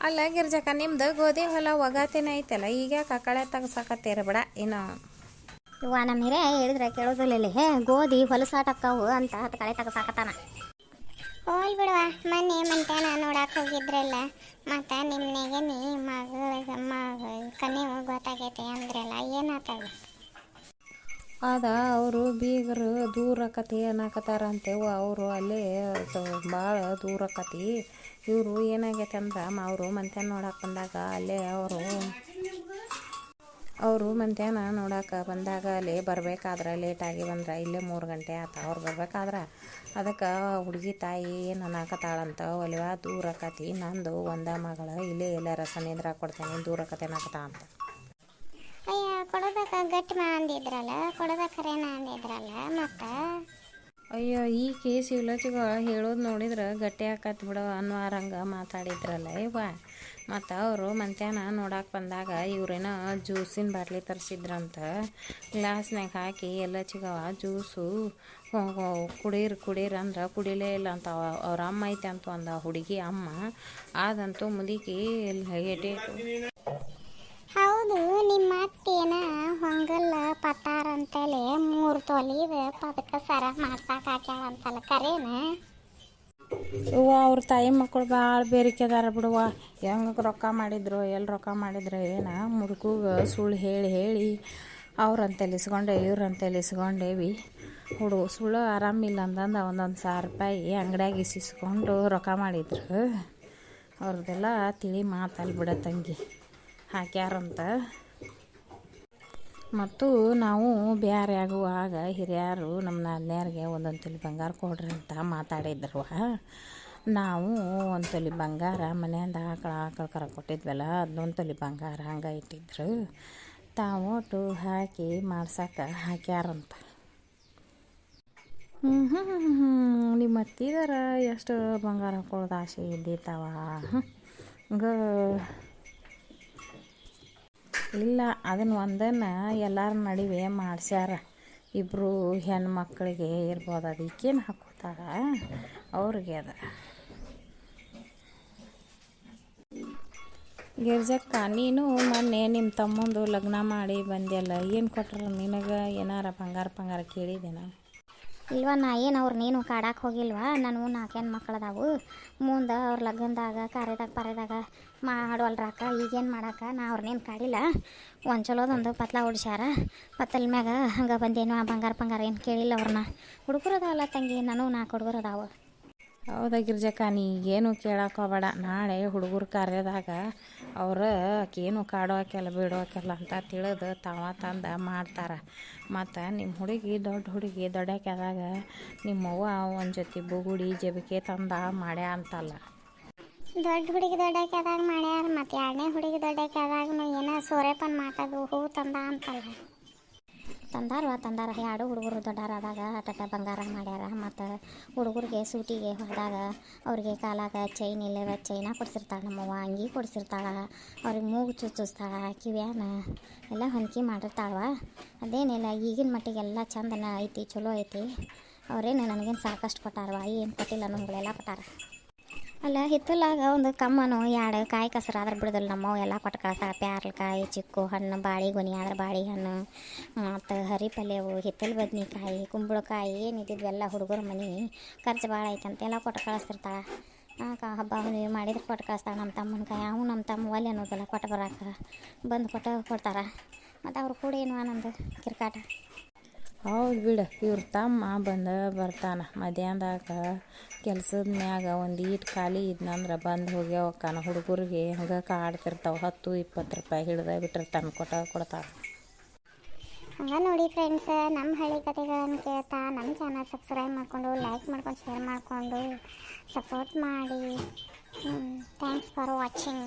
ಅಲ್ಲ ಗಿರ್ಜಕ್ಕ ನಿಮ್ದು ಗೋಧಿ ಹೊಲ ಒಗಾತಿನ ಐತಲ್ಲ ಈಗ ಕಕ್ಕಳೆ ತೆಗ್ಸಾಕತ್ತೀರ ಬಿಡ ಏನೋ ಇವ ನಮ್ಮ ಹಿರೇ ಹೇಳಿದ್ರೆ ಕೇಳೋದಿಲ್ಲ ಹೇ ಗೋಧಿ ಹೊಲಸಾಟಕ್ಕವು ಅಂತ ಹತ್ತು ಕಳೆ ತಗಸಾಕತ್ತಾನ. ಹೋಲ್ ಬಿಡುವ ಮೊನ್ನೆ ಮಂತ್ಯಾನ ನೋಡಕ್ಕೆ ಹೋಗಿದ್ರಲ್ಲ ಮತ್ತ ನಿಮ್ಮನೆಗೆ ನೀ ಮಗಳ ಮಗ ಕಣ್ಣಿ ಗೊತ್ತಾಗೈತೆ ಅಂದ್ರಲ್ಲ ಏನಾತದ? ಅದ ಅವರು ಬೀಗರು ದೂರ ಕತಿ ಅಂತೇವು ಅವರು ಅಲ್ಲೇ ಭಾಳ ದೂರ ಕತಿ ಇವರು ಏನಾಗೈತೆ ಅಂದ್ರೆ ಅವರು ಮಂತ್ಯಾನ ನೋಡಕ್ಕೆ ಬಂದಾಗ ಅಲ್ಲೇ ಅವರು ಅವರು ಮಂತ್ಯಾನ ನೋಡಕ್ಕೆ ಬಂದಾಗ ಅಲ್ಲಿ ಬರಬೇಕಾದ್ರೆ ಲೇಟಾಗಿ ಬಂದ್ರೆ, ಇಲ್ಲೇ ಮೂರು ಗಂಟೆ ಆತ, ಅವ್ರು ಬರಬೇಕಾದ್ರೆ ಅದಕ್ಕೆ ಹುಡುಗಿ ತಾಯಿ ಏನು ಅನ್ನಕತ್ತಾಳಂತ ಒಲಿವ, ದೂರ ಕತಿ ನಂದು ಒಂದ ಮಗಳು, ಇಲ್ಲೇ ಎಲ್ಲಾರ ಸನಿದ್ರ ಕೊಡ್ತೇನೆ, ದೂರ ಕತೆ ಅನ್ನಕತ್ತ ಅಂತ ಕೊಡೋದಕ್ಕ ಗಟ್ಟಿ ಅಂದಿದ್ರಲ್ಲ ಮತ್ತ? ಅಯ್ಯೋ, ಈ ಕೇಸ್ ಇವ್ಲಚಿಗ ಹೇಳೋದು ನೋಡಿದ್ರೆ ಗಟ್ಟಿ ಹಾಕತ್ ಬಿಡು ಅನ್ವಾರಂಗ ಮಾತಾಡಿದ್ರಲ್ಲ ಇವ ಮತ್ತು ಅವರು ಮಂತ್ಯಾನ ನೋಡಕ್ಕೆ ಬಂದಾಗ ಇವ್ರೇನೋ ಜ್ಯೂಸಿನ ಬಾಟ್ಲಿ ತರಿಸಿದ್ರಂತ. ಗ್ಲಾಸ್ನಾಗ ಹಾಕಿ ಎಲ್ಲ ಚಿಗವ ಜ್ಯೂಸು ಕುಡೀರ್ ಕುಡೀರ್ ಅಂದ್ರೆ ಕುಡಿಲೇ ಇಲ್ಲ ಅಂತ ಅವ- ಅವ್ರ ಅಮ್ಮ ಐತೆ ಅಂತ ಒಂದು ಹುಡುಗಿ ಅಮ್ಮ. ಆದಂತೂ ಮುದುಕಿ ಹೌದು ನಿಮ್ಮ ಹೊಂಗಲ್ ಪತ್ತಾರ ಅಂತೇಳಿ ಮೂರು ತೊಲಿದ ಪದಕ ಸರ ಮಾಡ್ಸಾಕ ಹಾಕ್ಯಾಳಂತಲ್ಲ ಕರೇನ? ಇವ ಅವ್ರ ತಾಯಿ ಮಕ್ಕಳು ಭಾಳ ಬೇರಿಕೆ ಅದಾರ ಬಿಡುವ ಹೆಂಗೆ ರೊಕ್ಕ ಮಾಡಿದ್ರು ಎಲ್ಲಿ ರೊಕ್ಕ ಮಾಡಿದ್ರು, ಏನ? ಮುಡುಕುಗ ಸುಳ್ಳು ಹೇಳಿ ಹೇಳಿ ಅವ್ರಂತ ಇಸ್ಕೊಂಡೆ ಇವ್ರಂತ ಇಸ್ಕೊಂಡೇವಿ ಹುಡುಗ ಸುಳ್ಳು ಆರಾಮಿಲ್ಲ ಅಂತಂದು ಒಂದೊಂದು ಸಾವಿರ ರೂಪಾಯಿ ಅಂಗಡಿಯಾಗ ಇಸಿಸ್ಕೊಂಡು ರೊಕ್ಕ ಮಾಡಿದ್ರು. ಅವ್ರದ್ದೆಲ್ಲ ತಿಳಿ ಮಾತಲ್ಲಿ ಬಿಡ ತಂಗಿ. ಹಾಕ್ಯಾರಂತ. ಮತ್ತು ನಾವು ಬೇರೆ ಆಗುವಾಗ ಹಿರಿಯರು ನಮ್ಮ ನಾದ್ನ್ಯಾರಿಗೆ ಒಂದೊಂದು ತೊಲಿ ಬಂಗಾರ ಕೊಡ್ರಿ ಅಂತ ಮಾತಾಡಿದ್ರು. ನಾವು ಒಂದು ತೊಲಿ ಬಂಗಾರ ಮನೆಯಿಂದ ಆಕಳ ಆಕಳ ಕರ ಕೊಟ್ಟಿದ್ವಲ್ಲ ಅದನ್ನೊಂದು ತೊಲಿ ಬಂಗಾರ ಹಂಗೆ ಇಟ್ಟಿದ್ರು. ತಾವು ಹಾಕಿ ಮಾಡ್ಸಕ್ಕೆ ಹಾಕ್ಯಾರಂತ. ಹ್ಞೂ ಹ್ಞೂ ಹ್ಞೂ ನಿಮ್ಮ ಅತ್ತಿದಾರ ಎಷ್ಟು ಬಂಗಾರ ಕೊಡೋದು ಆಸೆ ಇದ್ದಿತ್ತವ? ಹಂಗೆ ಇಲ್ಲ ಅದನ್ನು ಒಂದನ್ನು ಎಲ್ಲರ ನಡುವೆ ಮಾಡಿಸ್ಯಾರ. ಇಬ್ಬರು ಹೆಣ್ಮಕ್ಳಿಗೆ ಇರ್ಬೋದು ಅದಕ್ಕೇನು ಹಾಕೋತಾರ? ಅವ್ರಿಗೆ ಅದ. ಗಿರ್ಜಕ್ಕ, ನೀನು ಮೊನ್ನೆ ನಿಮ್ಮ ತಮ್ಮಂದು ಲಗ್ನ ಮಾಡಿ ಬಂದೆಲ್ಲ ಏನು ಕೊಟ್ರ? ನಿನಗೆ ಏನಾರ ಬಂಗಾರ ಪಂಗಾರ ಕೇಳಿದೇನ ಇಲ್ವ, ನಾ ಏನು ಅವ್ರು ನೀನು ಕಾಡಕ್ಕೆ ಹೋಗಿಲ್ವಾ? ನಾನು ನಾಲ್ಕೇನು ಮಕ್ಕಳದಾವು ಮುಂದೆ ಅವ್ರ ಲಗ್ನದಾಗ, ಕಾರ್ಯದಾಗ, ಪಾರ್ಯದಾಗ ಮಾಡವಲ್ರಾಕ ಈಗೇನು ಮಾಡಾಕ ನಾ ಅವ್ರನ್ನೇನು ಕಾಡಿಲ್ಲ. ಒಂದು ಚಲೋದೊಂದು ಪತ್ಲ ಹೊಡ್ಸ್ಯಾರ ಪತ್ತಲ್ ಮ್ಯಾಗ ಹಂಗೆ ಬಂದೇನು, ಆ ಬಂಗಾರ ಬಂಗಾರ ಏನು ಕೇಳಿಲ್ಲ ಅವ್ರನ್ನ ಹುಡುಗರದಾವಲ್ಲ ತಂಗಿ, ನಾನು ನಾಲ್ಕು ಹುಡುಗರದಾವು ಹೌದಾ ಗಿರ್ಜಕ್ಕ ನೀಗೇನು ಕೇಳಕ್ಕೆ ನಾಳೆ ಹುಡುಗರ ಕಾರ್ಯದಾಗ ಅವ್ರ ಆಕೇನು ಕಾಡೋಕೆಲ್ಲ ಬಿಡೋಕೆಲ್ಲ ಅಂತ ತಿಳಿದು ತಾವ ತಂದು ಮಾಡ್ತಾರೆ. ಮತ್ತು ನಿಮ್ಮ ಹುಡುಗಿ ದೊಡ್ಡ ಹುಡುಗಿ ದೊಡ್ಡಕ್ಕಾದಾಗ ನಿಮ್ಮವ್ವ ಒಂದು ಜೊತೆ ಬುಗುಡಿ ಜಬಿಕೆ ತಂದ ಮಾಡ್ಯ ಅಂತಲ್ಲ. ದೊಡ್ಡ ಹುಡುಗಿ ದೊಡ್ಡಕ್ಕೆದಾಗ ಮಾಡ್ಯಾರ, ಮತ್ತು ಎರಡನೇ ಹುಡುಗಿ ದೊಡ್ಡಕ್ಕೆದಾಗ ಏನೋ ಸೋರೆಪನ್ ಮಾತಾದು ಹೂ ತಂದ ಅಂತಲ್ಲ. ತಂದಾರವ ತಂದಾರ ಎರಡು ಹುಡುಗರು ದೊಡ್ಡರಾದಾಗ ಅಟಟ ಬಂಗಾರ ಮಾಡ್ಯಾರ. ಮತ್ತು ಹುಡುಗರಿಗೆ ಸೂಟಿಗೆ ಹೊಡೆದಾಗ ಅವ್ರಿಗೆ ಕಾಲಾಗ ಚೈನ್ ಇಲ್ಲವ ಚೈನ ಕೊಡಿಸಿರ್ತಾಳೆ ನಮ್ಮವ್ವ, ಅಂಗಿ ಕೊಡಿಸಿರ್ತಾಳೆ, ಅವ್ರಿಗೆ ಮೂಗು ಚುಚ್ಚಿಸ್ತಾಳ, ಕಿವ್ಯಾನ ಎಲ್ಲ ಹೊಂದ್ಕೆ ಮಾಡಿರ್ತಾಳವ ಅದೇನಿಲ್ಲ, ಈಗಿನ ಮಟ್ಟಿಗೆಲ್ಲ ಚಂದನ ಐತಿ, ಚಲೋ ಐತಿ. ಅವರೇನು ನನಗೇನು ಸಾಕಷ್ಟು ಕೊಟ್ಟಾರವ ಏನು ಕೊಟ್ಟಿಲ್ಲ, ನಮ್ಗಳೆಲ್ಲ ಕೊಟ್ಟಾರ. ಅಲ್ಲ, ಹಿತ್ತಲಾಗ ಒಂದು ಕಮ್ಮನು ಎರಡು ಕಾಯಿ ಕಸರಾದ್ರೆ ಬಿಡೋದಿಲ್ಲ ನಮ್ಮವು. ಎಲ್ಲ ಕೊಟ್ಟು ಕಳ್ಸಾರ ಪ್ಯಾರ್ಲಕಾಯಿ, ಚಿಕ್ಕು ಹಣ್ಣು ಬಾಳಿಗೊನಿ ಆದ್ರೆ ಬಾಳೆ ಹಣ್ಣು. ಮತ್ತು ಹರಿಪಲ್ಯವು, ಹಿತ್ತಲು ಬದ್ನಿಕಾಯಿ, ಕುಂಬಳಕಾಯಿ ಏನಿದ್ದಿದ್ವೆಲ್ಲ ಹುಡುಗರ ಮನೆ. ಖರ್ಚು ಭಾಳ ಐತಂತ, ಎಲ್ಲ ಕೊಟ್ಟು ಕಳಿಸ್ತಿರ್ತಾಳೆ. ಆಕ ಹಬ್ಬ ಹುಣ್ಣಿಮೆ ಮಾಡಿದ್ರೆ ಕೊಟ್ಟು ಕಳಿಸ್ತಾಳೆ ನಮ್ಮ ತಮ್ಮನ ಕಾಯಿ ಅವನು ನಮ್ಮ ತಮ್ಮ ಒಲೆ ಅನ್ನೋದಿಲ್ಲ, ಕೊಟ್ಟು ಬರಾಕ ಬಂದು ಕೊಟ್ಟು ಕೊಡ್ತಾರೆ. ಮತ್ತು ಅವ್ರು ಕೂಡ ಏನು ಆನಂದ, ಕಿರ್ಕಾಟ. ಹೌದು ಬಿಡು. ಇವ್ರ ತಮ್ಮ ಬಂದು ಬರ್ತಾನೆ. ಮಧ್ಯಾಹ್ನದಾಗ ಕೆಲ್ಸದ ಮ್ಯಾಗ ಒಂದು ಈಟ್ ಖಾಲಿ ಇದ್ನಂದ್ರೆ ಬಂದು ಹೋಗ್ಯಾವಕ್ಕನ. ಹುಡುಗರಿಗೆ ಹಂಗೆ ಕಾಡ್ತಿರ್ತಾವೆ. ಹತ್ತು ಇಪ್ಪತ್ತು ರೂಪಾಯಿ ಹಿಡ್ದು ಬಿಟ್ಟಿರ್ತಾನೆ ಕೊಟ್ಟ ಕೊಡ್ತಾರೆ. ಹಂಗೆ ನೋಡಿ ಫ್ರೆಂಡ್ಸ್ ನಮ್ಮ ಹಳ್ಳಿ ಕಥೆಗಳನ್ನು ಕೇಳ್ತಾ ನಮ್ಮ ಚಾನಲ್ ಸಬ್ಸ್ಕ್ರೈಬ್ ಮಾಡಿಕೊಂಡು ಲೈಕ್ ಮಾಡ್ಕೊಂಡು ಶೇರ್ ಮಾಡಿಕೊಂಡು ಸಪೋರ್ಟ್ ಮಾಡಿ. Thanks for watching